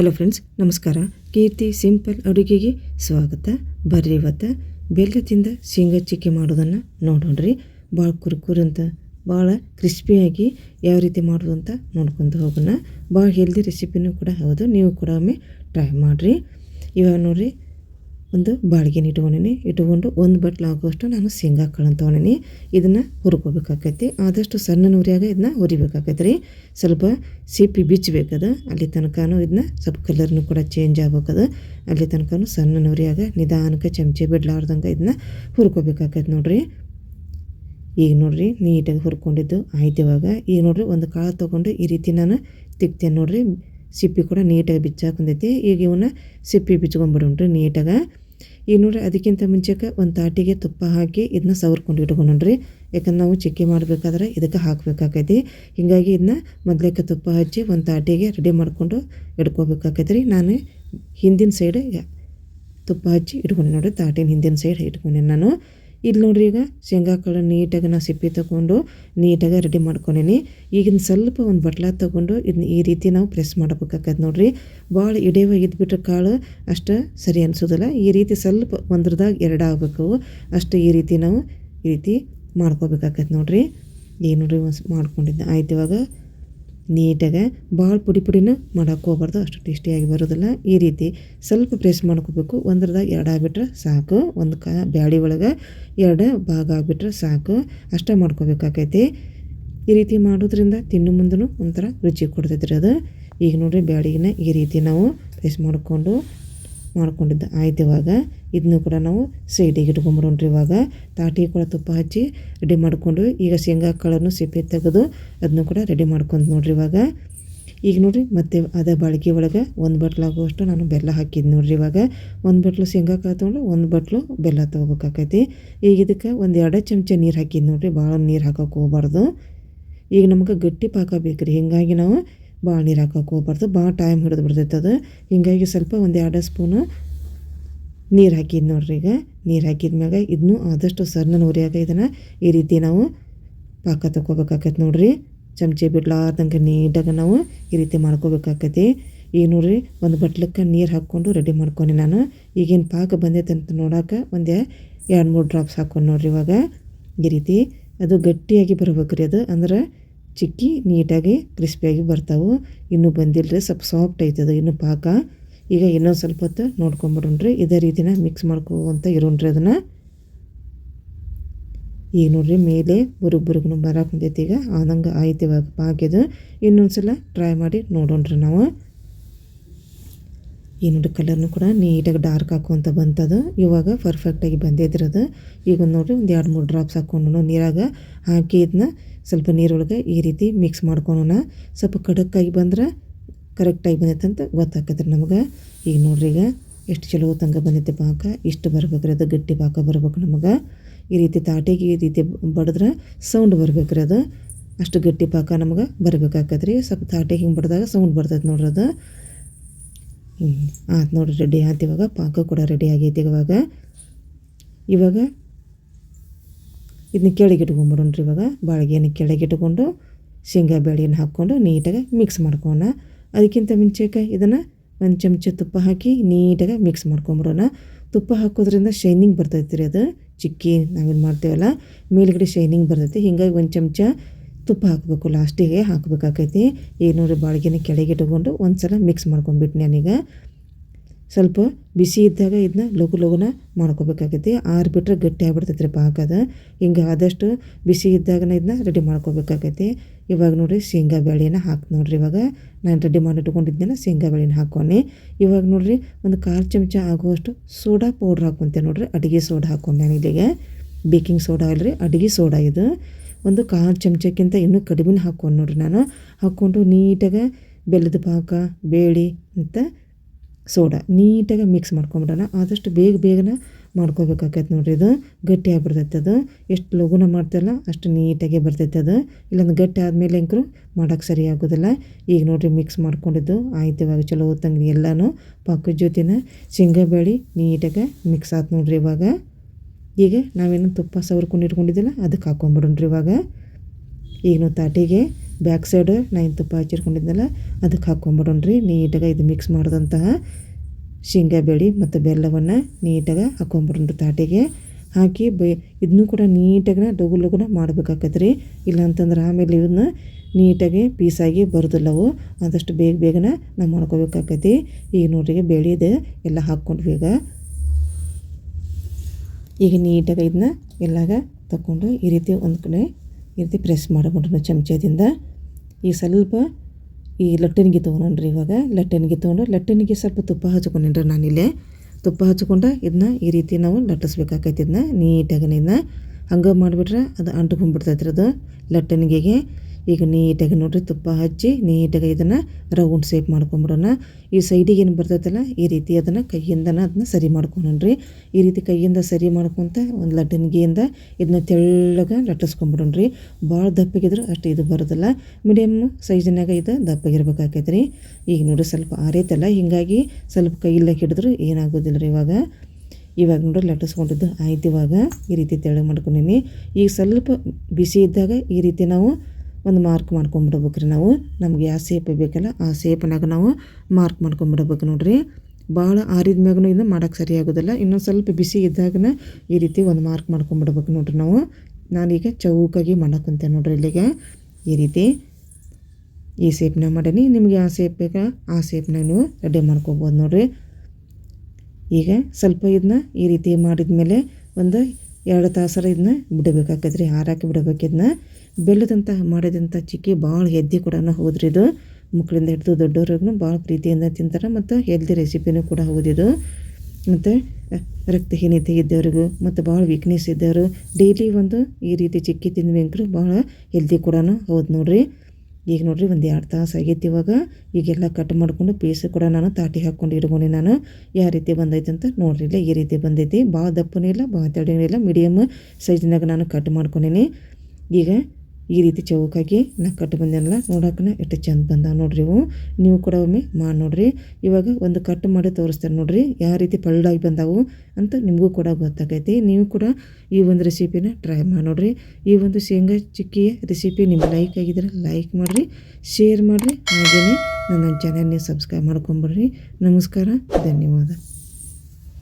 Hello friends ನಮಸ್ಕಾರ. ಕೀರ್ತಿ simple ಅಡುಗೆಗೆ ಸ್ವಾಗತ. ಬರ್ರಿ ಇವತ್ತು ಬೆಲ್ಲದಿಂದ ಶೇಂಗಾ ಚಿಕ್ಕಿ ಮಾಡೋದನ್ನು ನೋಡೋಣ್ರಿ. ಭಾಳ ಕುರ್ಕುರು ಅಂತ ಭಾಳ ಕ್ರಿಸ್ಪಿಯಾಗಿ ಯಾವ ರೀತಿ ಮಾಡೋದು ಅಂತ ನೋಡ್ಕೊಂಡು ಹೋಗೋಣ. ಭಾಳ ಹೆಲ್ದಿ ರೆಸಿಪಿನೂ ಕೂಡ ಹೌದು, ನೀವು ಕೂಡ ಒಮ್ಮೆ ಟ್ರೈ ಮಾಡಿರಿ. ಇವಾಗ ನೋಡಿರಿ ಒಂದು ಬಾಳ್ಗೆನ ಇಟ್ಕೊಂಡೀನಿ. ಇಟ್ಕೊಂಡು ಒಂದು ಬಟ್ಲು ಆಗುವಷ್ಟು ನಾನು ಶೇಂಗಾ ಕಾಳನ್ನು ತೊಗೊಂಡಿನಿ. ಇದನ್ನು ಹುರ್ಕೋಬೇಕಾಕೈತಿ. ಆದಷ್ಟು ಸಣ್ಣ ಉರಿಯಾಗ ಇದನ್ನ ಹುರಿಬೇಕಾಕೈತಿ ರೀ. ಸ್ವಲ್ಪ ಸಿಪ್ಪಿ ಬಿಚ್ಚಬೇಕದು. ಅಲ್ಲಿ ತನಕನೂ ಇದನ್ನ ಸ್ವಲ್ಪ ಕಲರ್ನು ಕೂಡ ಚೇಂಜ್ ಆಗ್ಬೇಕದ. ಅಲ್ಲಿ ತನಕನೂ ಸಣ್ಣ ಉರಿಯಾಗ ನಿಧಾನಕ್ಕೆ ಚಮಚೆ ಬಿಡ್ಲಾರ್ದಂಗೆ ಇದನ್ನ ಹುರ್ಕೋಬೇಕಾಕೈತಿ ನೋಡಿರಿ. ಈಗ ನೋಡ್ರಿ ನೀಟಾಗಿ ಹುರ್ಕೊಂಡಿದ್ದು ಆಯ್ತು ಇವಾಗ. ಈಗ ನೋಡ್ರಿ ಒಂದು ಕಾಳು ತೊಗೊಂಡು ಈ ರೀತಿ ನಾನು ತಿಕ್ತೇನೆ ನೋಡ್ರಿ. ಸಿಪ್ಪಿ ಕೂಡ ನೀಟಾಗಿ ಬಿಚ್ಚಾಕೊಂಡೈತಿ. ಈಗ ಇವನ್ನ ಸಿಪ್ಪಿ ಬಿಚ್ಕೊಂಡ್ಬಿಡೋಣ್ರಿ ನೀಟಾಗ. ಈಗ ನೋಡ್ರಿ, ಅದಕ್ಕಿಂತ ಮುಂಚೆಗೆ ಒಂದು ತಾಟಿಗೆ ತುಪ್ಪ ಹಾಕಿ ಇದನ್ನ ಸವರ್ಕೊಂಡು ಇಟ್ಕೊಂಡ್ರಿ. ಯಾಕಂದ್ರೆ ನಾವು ಚಿಕ್ಕಿ ಮಾಡಬೇಕಾದ್ರೆ ಇದಕ್ಕೆ ಹಾಕಬೇಕಾಕೈತಿ. ಹೀಗಾಗಿ ಇದನ್ನ ಮೊದಲೇಕ ತುಪ್ಪ ಹಚ್ಚಿ ಒಂದು ತಾಟಿಗೆ ರೆಡಿ ಮಾಡಿಕೊಂಡು ಇಟ್ಕೋಬೇಕಾಕೈತಿ ರೀ ನಾನು ಹಿಂದಿನ ಸೈಡ್ ತುಪ್ಪ ಹಚ್ಚಿ ಇಟ್ಕೊಂಡೆ ನೋಡಿರಿ, ತಾಟಿನ ಹಿಂದಿನ ಸೈಡ್ ಇಟ್ಕೊಂಡೆ ನಾನು. ಇಲ್ಲಿ ನೋಡ್ರಿ ಈಗ ಶೇಂಗಾ ಕಾಳು ನೀಟಾಗಿ ನಾ ಸಿಪ್ಪಿ ತೊಗೊಂಡು ನೀಟಾಗಿ ರೆಡಿ ಮಾಡ್ಕೊಂಡೀನಿ. ಈಗಿನ ಸ್ವಲ್ಪ ಒಂದು ಬಟ್ಲ ತೊಗೊಂಡು ಇದನ್ನ ಈ ರೀತಿ ನಾವು ಪ್ರೆಸ್ ಮಾಡಬೇಕಾಗತ್ತೆ ನೋಡ್ರಿ. ಭಾಳ ಇಡೇವ ಇದ್ಬಿಟ್ರೆ ಕಾಳು ಅಷ್ಟು ಸರಿ ಅನಿಸೋದಿಲ್ಲ. ಈ ರೀತಿ ಸ್ವಲ್ಪ ಒಂದ್ರದಾಗ ಎರಡು ಆಗಬೇಕು. ಅಷ್ಟು ಈ ರೀತಿ ನಾವು ಈ ರೀತಿ ಮಾಡ್ಕೋಬೇಕಾಗತ್ತೆ ನೋಡ್ರಿ. ಏನು ನೋಡ್ರಿ ಮಾಡ್ಕೊಂಡಿದ್ದೆ ಆಯ್ತು ಇವಾಗ ನೀಟಾಗಿ ಭಾಳ ಪುಡಿ ಪುಡಿನೂ ಮಾಡೋಕೆ ಹೋಗ್ಬಾರ್ದು, ಅಷ್ಟು ಟೇಸ್ಟಿಯಾಗಿ ಬರೋದಿಲ್ಲ. ಈ ರೀತಿ ಸ್ವಲ್ಪ ಪ್ರೆಸ್ ಮಾಡ್ಕೋಬೇಕು. ಒಂದ್ರದಾಗ ಎರಡು ಆಗಿಬಿಟ್ರೆ ಸಾಕು. ಒಂದು ಕ ಬ್ಯಾಳಿ ಒಳಗೆ ಎರಡು ಭಾಗ ಆಗಿಬಿಟ್ರೆ ಸಾಕು. ಅಷ್ಟೇ ಮಾಡ್ಕೋಬೇಕಾಕೈತಿ. ಈ ರೀತಿ ಮಾಡೋದ್ರಿಂದ ತಿನ್ನು ಮುಂದೂ ಒಂಥರ ರುಚಿ ಕೊಡ್ತೈತ್ರಿ ಅದು. ಈಗ ನೋಡಿರಿ ಬ್ಯಾಡಿಗೆನ ಈ ರೀತಿ ನಾವು ಪ್ರೆಸ್ ಮಾಡಿಕೊಂಡು ಮಾಡ್ಕೊಂಡಿದ್ದೆ. ಆಯ್ತು ಇವಾಗ ಇದನ್ನು ಕೂಡ ನಾವು ಸೈಡಿಗೆ ಇಟ್ಕೊಂಬಿಡೋಣ್ರಿ ಇವಾಗ. ತಾಟಿ ಕೂಡ ತುಪ್ಪ ಹಚ್ಚಿ ರೆಡಿ ಮಾಡಿಕೊಂಡು ಈಗ ಶೇಂಗಾ ಕಾಳನ್ನು ಸಿಪ್ಪೆ ತೆಗೆದು ಅದನ್ನು ಕೂಡ ರೆಡಿ ಮಾಡ್ಕೊಂಡು ನೋಡ್ರಿ ಇವಾಗ. ಈಗ ನೋಡಿರಿ ಮತ್ತೆ ಅದೇ ಬಾಳಿಕೆ ಒಳಗೆ ಒಂದು ಬಟ್ಲಾಗುವಷ್ಟು ನಾನು ಬೆಲ್ಲ ಹಾಕಿದ್ದು ನೋಡ್ರಿ ಇವಾಗ. ಒಂದು ಬಟ್ಲು ಶೇಂಗಾ ಕಾಳು ತೊಗೊಂಡು ಒಂದು ಬಟ್ಲು ಬೆಲ್ಲ ತೊಗೋಬೇಕಾಕೈತಿ. ಈಗ ಇದಕ್ಕೆ ಒಂದು ಎರಡು ಚಮಚ ನೀರು ಹಾಕಿದ್ದು ನೋಡ್ರಿ ಭಾಳ ನೀರು ಹಾಕೋಕೆ ಹೋಗ್ಬಾರ್ದು. ಈಗ ನಮ್ಗೆ ಗಟ್ಟಿ ಪಾಕ ಬೇಕು ರೀ ಹೀಗಾಗಿ ನಾವು ಭಾಳ ನೀರು ಹಾಕೋಕೆ ಹೋಗ್ಬಾರ್ದು. ಭಾಳ ಟೈಮ್ ಹಿಡಿದು ಬಿಡ್ತೈತೆ ಅದು. ಹಿಂಗಾಗಿ ಸ್ವಲ್ಪ ಒಂದು ಎರಡು ಸ್ಪೂನು ನೀರು ಹಾಕಿದ್ದು ನೋಡ್ರಿ ಈಗ. ನೀರು ಹಾಕಿದ ಮ್ಯಾಗ ಇದನ್ನು ಆದಷ್ಟು ಸಣ್ಣ ನೋರಿಯಾಗ ಇದನ್ನು. ಈ ರೀತಿ ನಾವು ಪಾಕ ತಗೋಬೇಕಾಕೈತೆ ನೋಡ್ರಿ. ಚಮಚೆ ಬಿಡ್ಲಾರ್ದಂಗೆ ನೀಟಾಗಿ ನಾವು ಈ ರೀತಿ ಮಾಡ್ಕೋಬೇಕಾಕೈತಿ. ಈಗ ನೋಡ್ರಿ ಒಂದು ಬಟ್ಲಕ್ಕೆ ನೀರು ಹಾಕ್ಕೊಂಡು ರೆಡಿ ಮಾಡ್ಕೊಂಡೆ ನಾನು. ಈಗೇನು ಪಾಕ ಬಂದೈತೆ ಅಂತ ನೋಡೋಕೆ ಒಂದು ಎರಡು ಮೂರು ಡ್ರಾಪ್ಸ್ ಹಾಕ್ಕೊಂಡು ನೋಡ್ರಿ ಇವಾಗ. ಈ ರೀತಿ ಅದು ಗಟ್ಟಿಯಾಗಿ ಬರ್ಬೇಕು ರೀ ಅದು. ಅಂದ್ರೆ ಚಿಕ್ಕಿ ನೀಟಾಗಿ ಕ್ರಿಸ್ಪಿಯಾಗಿ ಬರ್ತಾವೆ. ಇನ್ನೂ ಬಂದಿಲ್ಲ ರೀ ಸ್ವಲ್ಪ ಸಾಫ್ಟ್ ಐತದ, ಇನ್ನೂ ಪಾಕ. ಈಗ ಇನ್ನೊಂದು ಸ್ವಲ್ಪ ಹೊತ್ತು ನೋಡ್ಕೊಂಬಿಡ್ರಿ ಇದೇ ರೀತಿನ ಮಿಕ್ಸ್ ಮಾಡ್ಕೋವಂತ ಇರೋಣ್ರಿ ಅದನ್ನು. ಈಗ ನೋಡ್ರಿ, ಮೇಲೆ ಬುರುಗ್ ಬುರುಗ್ನು ಬರಕ್ಕೆ ಕುಂತೈತಿ. ಈಗ ಆದಂಗೆ ಆಯ್ತು ಇವಾಗ ಪಾಕಿದು ಇನ್ನೊಂದು ಸಲ ಟ್ರೈ ಮಾಡಿ ನೋಡೋಣ್ರಿ ನಾವು. ಈ ನೋಡಿ ಕಲರ್ನು ಕೂಡ ನೀಟಾಗಿ ಡಾರ್ಕ್ ಹಾಕುವಂತ ಬಂತದು. ಇವಾಗ ಪರ್ಫೆಕ್ಟಾಗಿ ಬಂದಿದ್ರದು ಈಗ ನೋಡಿರಿ ಒಂದು ಎರಡು ಮೂರು ಡ್ರಾಪ್ಸ್ ಹಾಕ್ಕೊಂಡು ನೀರಾಗ ಹಾಕಿ ಇದನ್ನ ಸ್ವಲ್ಪ ನೀರೊಳಗೆ ಈ ರೀತಿ ಮಿಕ್ಸ್ ಮಾಡ್ಕೊಳೋಣ. ಸ್ವಲ್ಪ ಕಡಕ್ಕಾಗಿ ಬಂದ್ರೆ ಕರೆಕ್ಟಾಗಿ ಬಂದೈತೆ ಅಂತ ಗೊತ್ತಾಕತ್ರಿ ನಮಗೆ. ಈಗ ನೋಡ್ರಿ ಈಗ ಎಷ್ಟು ಚಲೋ ತಂಗ ಬಂದೈತೆ ಪಾಕ. ಇಷ್ಟು ಬರ್ಬೇಕ್ರಿ ಅದು, ಗಟ್ಟಿ ಪಾಕ ಬರ್ಬೇಕು ನಮಗೆ. ಈ ರೀತಿ ತಾಟಿಗೆ ಈ ರೀತಿ ಬಡಿದ್ರೆ ಸೌಂಡ್ ಬರ್ಬೇಕ್ರಿ ಅದು. ಅಷ್ಟು ಗಟ್ಟಿ ಪಾಕ ನಮಗೆ ಬರ್ಬೇಕಾಕತ್ರಿ. ಸ್ವಲ್ಪ ತಾಟಿಗೆ ಹಿಂಗೆ ಬಡ್ದಾಗ ಸೌಂಡ್ ಬರ್ತೈತೆ ನೋಡ್ರಿ ಅದು. ಹ್ಞೂ ನೋಡಿ ರೆಡಿ ಆಯ್ತು ಇವಾಗ. ಪಾಕ ಕೂಡ ರೆಡಿ ಆಗೈತಿ ಇವಾಗ. ಇವಾಗ ಇದನ್ನ ಕೆಳಗೆ ರೀ ಇವಾಗ. ಬಾಳಿಗೆನ ಕೆಳಗೆ ಇಟ್ಕೊಂಡು ಶೇಂಗಾ ಬೇಳೆಯನ್ನು ಹಾಕ್ಕೊಂಡು ನೀಟಾಗಿ ಮಿಕ್ಸ್ ಮಾಡ್ಕೋಣ ಅದಕ್ಕಿಂತ ಮುಂಚೆಗೆ ಇದನ್ನು ಒಂದು ಚಮಚ ತುಪ್ಪ ಹಾಕಿ ನೀಟಾಗಿ ಮಿಕ್ಸ್ ಮಾಡ್ಕೊಂಬಿಡೋಣ. ತುಪ್ಪ ಹಾಕೋದ್ರಿಂದ ಶೈನಿಂಗ್ ಬರ್ತೈತಿ ರೀ ಅದು. ಚಿಕ್ಕಿ ನಾವೇನು ಮಾಡ್ತೀವಲ್ಲ, ಮೇಲುಗಡೆ ಶೈನಿಂಗ್ ಬರ್ತೈತಿ. ಹೀಗಾಗಿ ಒಂದು ಚಮಚ ತುಪ್ಪ ಹಾಕಬೇಕು, ಲಾಸ್ಟಿಗೆ ಹಾಕಬೇಕಾಕೈತಿ. ಈಗ ನೋಡಿ ಬಾಳಿಗೆನ ಕೆಳಗೆ ಇಟ್ಕೊಂಡು ಒಂದು ಸಲ ಮಿಕ್ಸ್ ಮಾಡ್ಕೊಂಡ್ಬಿಟ್ಟು ನಾನೀಗ. ಸ್ವಲ್ಪ ಬಿಸಿ ಇದ್ದಾಗ ಇದನ್ನ ಲಘು ಲಘುನ ಮಾಡ್ಕೋಬೇಕಾಗೈತಿ ಆರಿಬಿಟ್ರೆ ಗಟ್ಟಿ ಆಗ್ಬಿಡ್ತೈತೆ ರೀ ಪಾಕದ ಹಿಂಗೆ ಆದಷ್ಟು ಬಿಸಿ ಇದ್ದಾಗ ಇದನ್ನ ರೆಡಿ ಮಾಡ್ಕೋಬೇಕಾಗೈತಿ ಇವಾಗ ನೋಡಿರಿ ಶೇಂಗಾ ಬೇಳೆನ ಹಾಕಿ ನೋಡ್ರಿ ಇವಾಗ. ನಾನು ರೆಡಿ ಮಾಡಿ ಇಟ್ಕೊಂಡಿದ್ದೆನ ಶೇಂಗಾ ಬೇಳೆನ ಹಾಕ್ಕೊಂಡು ಇವಾಗ ನೋಡಿರಿ ಒಂದು ಕಾಲು ಚಮಚ ಆಗುವಷ್ಟು ಸೋಡಾ ಪೌಡ್ರ್ ಹಾಕೊಂತೆ ನೋಡಿರಿ. ಅಡುಗೆ ಸೋಡಾ ಹಾಕೊಂಡು ನಾನು ಇಲ್ಲಿಗೆ. ಬೇಕಿಂಗ್ ಸೋಡಾ ಅಲ್ರಿ, ಅಡುಗೆ ಸೋಡಾ ಇದು. ಒಂದು ಕಾಲು ಚಮಚಕ್ಕಿಂತ ಇನ್ನೂ ಕಡಿಮೆ ಹಾಕ್ಕೊಂಡು ನೋಡ್ರಿ ನಾನು. ಹಾಕ್ಕೊಂಡು ನೀಟಾಗಿ ಬೆಲ್ಲದ ಪಾಕ, ಬೇಳೆ ಅಂತ ಸೋಡಾ ನೀಟಾಗಿ ಮಿಕ್ಸ್ ಮಾಡ್ಕೊಂಬಿಡೋಣ. ಆದಷ್ಟು ಬೇಗ ಬೇಗನೆ ಮಾಡ್ಕೋಬೇಕಾಗೈತೆ ನೋಡಿರಿ ಇದು. ಗಟ್ಟಿ ಆಗಿಬಿಡ್ತೈತೆ ಅದು. ಎಷ್ಟು ಲಘುನ ಮಾಡ್ತಲ್ಲ ಅಷ್ಟು ನೀಟಾಗಿ ಬರ್ತೈತೆ ಅದು. ಇಲ್ಲೊಂದು ಗಟ್ಟಿ ಆದಮೇಲೆ ಅಂಕರು ಮಾಡೋಕೆ ಸರಿ ಆಗೋದಿಲ್ಲ. ಈಗ ನೋಡಿರಿ ಮಿಕ್ಸ್ ಮಾಡ್ಕೊಂಡಿದ್ದು. ಆಯ್ತು ಇವಾಗ ಚಲೋ ತಂಗಿ ಎಲ್ಲನೂ ಪಾಕದ ಜೊತೆನ ಶೇಂಗಾ ಬೇಳೆ ನೀಟಾಗಿ ಮಿಕ್ಸ್ ಆಯ್ತು ನೋಡಿರಿ ಇವಾಗ. ಈಗ ನಾವೇನು ತುಪ್ಪ ಸವರ್ಕೊಂಡು ಇಟ್ಕೊಂಡಿದ್ದಿಲ್ಲ ಅದಕ್ಕೆ ಹಾಕ್ಕೊಂಬಿಡೋಣ್ರಿ ಇವಾಗ. ಈಗ ತಾಟಿಗೆ ಬ್ಯಾಕ್ ಸೈಡ್ ನಾನು ತುಪ್ಪ ಹಚ್ಚಿರ್ಕೊಂಡಿದ್ದೆಲ್ಲ ಅದಕ್ಕೆ ಹಾಕ್ಕೊಂಬಿಡೋಣ್ರಿ. ನೀಟಾಗಿ ಇದು ಮಿಕ್ಸ್ ಮಾಡಿದಂತಹ ಶೇಂಗಾ ಬೇಳೆ ಮತ್ತು ಬೆಲ್ಲವನ್ನು ನೀಟಾಗಿ ಹಾಕ್ಕೊಂಬಿಡೋಣ್ರಿ ತಾಟಿಗೆ. ಹಾಕಿ ಬೈ, ಇದನ್ನೂ ಕೂಡ ನೀಟಾಗಿ ಲಗುನ ಮಾಡಬೇಕಾಗತ್ತೆ ಇಲ್ಲ ಇಲ್ಲಾಂತಂದ್ರೆ ಆಮೇಲೆ ಇವನ್ನ ನೀಟಾಗಿ ಪೀಸಾಗಿ ಬರೋದಿಲ್ಲವು ಆದಷ್ಟು ಬೇಗ ಬೇಗನೆ ನಾವು ಮಾಡ್ಕೋಬೇಕಾಕೈತಿ ಈಗ ನೋಡ್ರಿ ಬೇಳೆದು ಎಲ್ಲ ಹಾಕ್ಕೊಂಡ್ವಿ ಈಗ. ಈಗ ನೀಟಾಗಿ ಇದನ್ನ ಎಲ್ಲಾಗ ತಗೊಂಡು ಈ ರೀತಿ ಒಂದು ಕಡೆ ಈ ರೀತಿ ಪ್ರೆಸ್ ಮಾಡಿಬಿಡ್ರಿ ಚಮಚದಿಂದ. ಈಗ ಸ್ವಲ್ಪ ಈ ಲಟ್ಟಣಿಗೆ ತೊಗೊಂಡ್ರಿ ಇವಾಗ. ಲಟ್ಟಣಿಗೆ ತೊಗೊಂಡು ಲಟ್ಟಣಿಗೆ ಸ್ವಲ್ಪ ತುಪ್ಪ ಹಚ್ಕೊಂಡ್ರಿ ನಾನಿಲ್ಲೇ. ತುಪ್ಪ ಹಚ್ಕೊಂಡು ಇದನ್ನ ಈ ರೀತಿ ನಾವು ಲಟ್ಟಿಸ್ಬೇಕಾಕೈತಿ ಇದನ್ನ ನೀಟಾಗಿ ಇದನ್ನ. ಹಂಗೆ ಮಾಡಿಬಿಟ್ರೆ ಅದು ಅಂಟ್ಕೊಂಡ್ಬಿಡ್ತೈತ್ರಿ ಅದು ಲಟ್ಟಣಿಗೆಗೆ. ಈಗ ನೀಟಾಗಿ ನೋಡಿರಿ ತುಪ್ಪ ಹಚ್ಚಿ ನೀಟಾಗಿ ಇದನ್ನು ರೌಂಡ್ ಶೇಪ್ ಮಾಡ್ಕೊಂಬಿಡೋಣ. ಈ ಸೈಡಿಗೆ ಏನು ಬರ್ತೈತಲ್ಲ, ಈ ರೀತಿ ಅದನ್ನು ಕೈಯಿಂದನ ಅದನ್ನ ಸರಿ ಮಾಡ್ಕೊಂಡ್ರಿ ಈ ರೀತಿ ಕೈಯಿಂದ ಸರಿ ಮಾಡ್ಕೊತ ಒಂದು ಲಡ್ಡನ್ಗಿಯಿಂದ ಇದನ್ನ ತೆಳ್ಳಗೆ ಲಟ್ಟಿಸ್ಕೊಂಬಿಡೋಣ್ರಿ. ಭಾಳ ದಪ್ಪಗಿದ್ರೂ ಅಷ್ಟು ಇದು ಬರೋದಿಲ್ಲ. ಮೀಡಿಯಮ್ ಸೈಜಿನಾಗ ಇದು ದಪ್ಪಗಿರ್ಬೇಕಾಕೈತೆ ರೀ ಈಗ ನೋಡಿರಿ ಸ್ವಲ್ಪ ಆರೈತಲ್ಲ, ಹೀಗಾಗಿ ಸ್ವಲ್ಪ ಕೈಯಲ್ಲೇ ಹಿಡಿದ್ರು ಏನಾಗೋದಿಲ್ಲ ರೀ ಇವಾಗ? ಇವಾಗ ನೋಡ್ರಿ ಲಟ್ಟಿಸ್ಕೊಂಡಿದ್ದು ಆಯ್ತು ಇವಾಗ. ಈ ರೀತಿ ತೆಳ್ಳಗೆ ಮಾಡ್ಕೊಂಡೀನಿ. ಈಗ ಸ್ವಲ್ಪ ಬಿಸಿ ಇದ್ದಾಗ ಈ ರೀತಿ ನಾವು ಒಂದು ಮಾರ್ಕ್ ಮಾಡ್ಕೊಂಬಿಡ್ಬೇಕು ರೀ ನಾವು. ನಮ್ಗೆ ಯಾವ ಸೇಪ್ ಬೇಕಲ್ಲ ಆ ಸೇಪ್ನಾಗ ನಾವು ಮಾರ್ಕ್ ಮಾಡ್ಕೊಂಬಿಡ್ಬೇಕು ನೋಡಿರಿ. ಭಾಳ ಆರಿದ ಮ್ಯಾಗೂ ಇನ್ನು ಮಾಡೋಕ್ಕೆ ಸರಿ ಆಗೋದಿಲ್ಲ. ಇನ್ನೊಂದು ಸ್ವಲ್ಪ ಬಿಸಿ ಇದ್ದಾಗನ ಈ ರೀತಿ ಒಂದು ಮಾರ್ಕ್ ಮಾಡ್ಕೊಂಬಿಡ್ಬೇಕು ನೋಡಿರಿ ನಾವು. ನಾನೀಗ ಚೌಕಾಗಿ ಮಾಡಕ್ಕಂತೆ ನೋಡ್ರಿ ಇಲ್ಲಿಗೆ. ಈ ರೀತಿ ಈ ಸೇಪ್ನಾಗ ಮಾಡೀನಿ. ನಿಮಗೆ ಆ ಸೇಪ್ ಬೇಕಾ ಆ ಸೇಪ್ನಾಗ ನೀವು ರೆಡಿ ಮಾಡ್ಕೊಬೋದು ನೋಡಿರಿ. ಈಗ ಸ್ವಲ್ಪ ಇದನ್ನ ಈ ರೀತಿ ಮಾಡಿದ ಮೇಲೆ ಒಂದು ಎರಡು ತಾಸರ ಇದನ್ನ ಬಿಡಬೇಕಾಕೈತೆ ರೀ ಹಾರಾಕಿ ಬಿಡಬೇಕು ಇದನ್ನ. ಬೆಲ್ಲದಂಥ ಮಾಡಿದಂಥ ಚಿಕ್ಕಿ ಭಾಳ ಹೆದ್ದಿ ಕೂಡ ಹೋದ್ರಿ ಇದು. ಮಕ್ಕಳಿಂದ ಹಿಡಿದು ದೊಡ್ಡವ್ರಿಗೂ ಭಾಳ ಪ್ರೀತಿಯಿಂದ ತಿಂತಾರೆ ಮತ್ತು ಹೆಲ್ದಿ ರೆಸಿಪಿನೂ ಕೂಡ ಹೌದಿದು ಮತ್ತು ರಕ್ತಹೀನತೆ ಇದ್ದವ್ರಿಗೂ ಮತ್ತು ಭಾಳ ವೀಕ್ನೆಸ್ ಇದ್ದವರು ಡೈಲಿ ಒಂದು ಈ ರೀತಿ ಚಿಕ್ಕಿ ತಿನ್ಬೇಕು ಭಾಳ ಹೆಲ್ದಿ ಕೂಡ ಹೌದು ನೋಡಿರಿ. ಈಗ ನೋಡಿರಿ ಒಂದು ಎರಡು ತಾಸು ಆಗೈತಿ ಇವಾಗ. ಈಗೆಲ್ಲ ಕಟ್ ಮಾಡಿಕೊಂಡು ಪೀಸ್ ಕೂಡ ನಾನು ತಾಟಿ ಹಾಕ್ಕೊಂಡು ಇಟ್ಕೊಂಡು ನಾನು. ಯಾವ ರೀತಿ ಬಂದೈತೆ ಅಂತ ನೋಡ್ರಿ ಇಲ್ಲ ಈ ರೀತಿ ಬಂದೈತಿ. ಭಾಳ ದಪ್ಪನೂ ಇಲ್ಲ ಭಾಳ ತಡಿನೂ ಇಲ್ಲ. ಮೀಡಿಯಮ್ ಸೈಜ್ನಾಗ ನಾನು ಕಟ್ ಮಾಡ್ಕೊಂಡೀನಿ. ಈಗ ಈ ರೀತಿ ಚೌಕಾಗಿ ನಾ ಕಟ್ ಬಂದೆನಲ್ಲ ನೋಡೋಕೆ ಎಷ್ಟು ಚೆಂದ ಬಂದ ನೋಡ್ರಿ ಇವು. ನೀವು ಕೂಡ ಒಮ್ಮೆ ಮಾಡಿ ನೋಡ್ರಿ. ಇವಾಗ ಒಂದು ಕಟ್ ಮಾಡಿ ತೋರಿಸ್ತಾರೆ ನೋಡ್ರಿ, ಯಾವ ರೀತಿ ಪಳ್ಳಾಗಿ ಬಂದಾವು ಅಂತ ನಿಮಗೂ ಕೂಡ ಗೊತ್ತಾಗೈತಿ. ನೀವು ಕೂಡ ಈ ಒಂದು ರೆಸಿಪಿನ ಟ್ರೈ ಮಾಡಿ ನೋಡ್ರಿ. ಈ ಒಂದು ಶೇಂಗಾ ಚಿಕ್ಕಿಯ ರೆಸಿಪಿ ನಿಮ್ಗೆ ಲೈಕ್ ಆಗಿದ್ರೆ ಲೈಕ್ ಮಾಡಿರಿ, ಶೇರ್ ಮಾಡಿರಿ. ಹಾಗೇನೆ ನನ್ನ ಚಾನಲ್ನ ಸಬ್ಸ್ಕ್ರೈಬ್ ಮಾಡ್ಕೊಂಬಿಡ್ರಿ ನಮಸ್ಕಾರ, ಧನ್ಯವಾದ.